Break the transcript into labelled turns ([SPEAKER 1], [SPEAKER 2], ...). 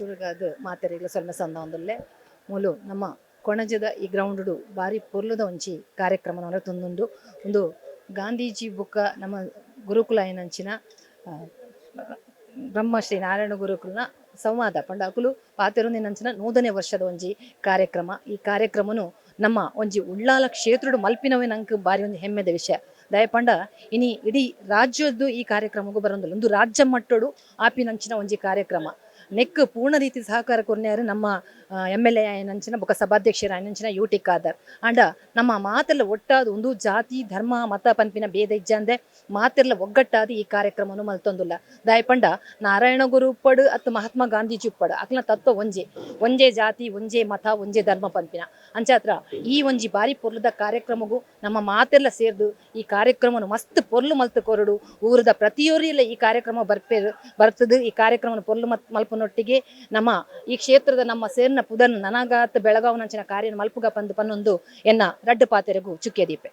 [SPEAKER 1] ಶುರುಗಾದ ಮಾತೆರೆಗ್ಲ ಸಂದ ಒಂದುಲ್ಲೆ. ಮೂಲು ನಮ್ಮ ಕೊಣಜದ ಈ ಗ್ರೌಂಡ್ ಬಾರಿ ಪೊರ್ಲುದ ಒಂಚಿ ಕಾರ್ಯಕ್ರಮ ನಡತೊಂದುಂಡು ಒಂದು ಗಾಂಧೀಜಿ ಬುಕ್ಕ ನಮ್ಮ ಗುರುಕುಲ ಏನಂಚಿನ ಬ್ರಹ್ಮಶ್ರೀ ನಾರಾಯಣ ಗುರುಕುಲ್ನ ಸಂವಾದ, ಪಂಡಾಕುಲು ಪಾತೆರೊಂದಿನಂಚಿನ ನೂದನೇ ವರ್ಷದ ಒಂಜಿ ಕಾರ್ಯಕ್ರಮ. ಈ ಕಾರ್ಯಕ್ರಮನು ನಮ್ಮ ಒಂಜಿ ಉಳ್ಳಾಲ ಕ್ಷೇತ್ರಡು ಮಲ್ಪಿನವೇ ನಂಗೆ ಬಾರಿ ಒಂದು ಹೆಮ್ಮೆದ ವಿಷಯ. ದಯಪಂಡ, ಇನಿ ಇಡೀ ರಾಜ್ಯದ್ದು ಈ ಕಾರ್ಯಕ್ರಮಕ್ಕೂ ಬರೋದಿಲ್ಲ. ಒಂದು ರಾಜ್ಯ ಮಟ್ಟಡು ಆಪಿನಂಚಿನ ಒಂಜಿ ಕಾರ್ಯಕ್ರಮ. ನೆಕ್ ಪೂರ್ಣ ರೀತಿ ಸಹಕಾರ ಕೊನೆಯಾರು ನಮ್ಮ ಎಂ ಎಲ್ ಎ ಆಯನಂಚಿನ ಬೊಕ ಸಭಾಧ್ಯಕ್ಷರ ಆಯನಂಚಿನ ಟಿ ಖಾದರ್ ಅಂಡ ನಮ್ಮ ಮಾತೆಲ್ಲ ಒಟ್ಟಾದ ಒಂದು ಜಾತಿ, ಧರ್ಮ, ಮತ ಪಂಪಿನ ಭೇದ ಇಜ್ಜಂದೆ ಮಾತೆಲ್ಲ ಒಗ್ಗಟ್ಟಾದ ಈ ಕಾರ್ಯಕ್ರಮವನ್ನು ಮಲ್ತೊಂದುಲ್ಲ. ದಾಯಪಂಡ ನಾರಾಯಣ ಗುರು ಉಪ್ಪಡು ಅತ್ ಮಹಾತ್ಮ ಗಾಂಧೀಜಿ ಉಪ್ಪಡು ಅಕ್ಲ ತತ್ವ ಒಂಜೆ. ಒಂಜೆ ಜಾತಿ, ಒಂಜೆ ಮತ, ಒಂಜೆ ಧರ್ಮ ಪಂಪಿನ ಅಂಚಾತ್ರ ಈ ಒಂಜಿ ಬಾರಿ ಪೊರ್ಲದ ಕಾರ್ಯಕ್ರಮಗೂ ನಮ್ಮ ಮಾತೆಲ್ಲ ಸೇರ್ದು ಈ ಕಾರ್ಯಕ್ರಮವನ್ನು ಮಸ್ತ್ ಪೊರ್ಲು ಮಲ್ತು ಕೊರಡು. ಊರದ ಪ್ರತಿಯೊರಿಯಲ್ಲ ಈ ಕಾರ್ಯಕ್ರಮ ಬರ್ಪೇ, ಬರ್ತದೆ ಈ ಕಾರ್ಯಕ್ರಮ ಪೊರ್ಲು ಮತ್ ಮಲ್ಪನೊಟ್ಟಿಗೆ ನಮ್ಮ ಈ ಕ್ಷೇತ್ರದ ನಮ್ಮ ಸೇರ್ನ ಪುದನ್ ನನಗಾತ್ ಬೆಳಗಾವ್ ನಂಚಿನ ಕಾರ್ಯ ಮಲ್ಪುಗ ಪಂದು ಪನ್ನೊಂದು ಎನ್ನ ರಡ್ಡು ಪಾತೆರೆಗೂ ಚುಕ್ಕೆ ದೀಪೆ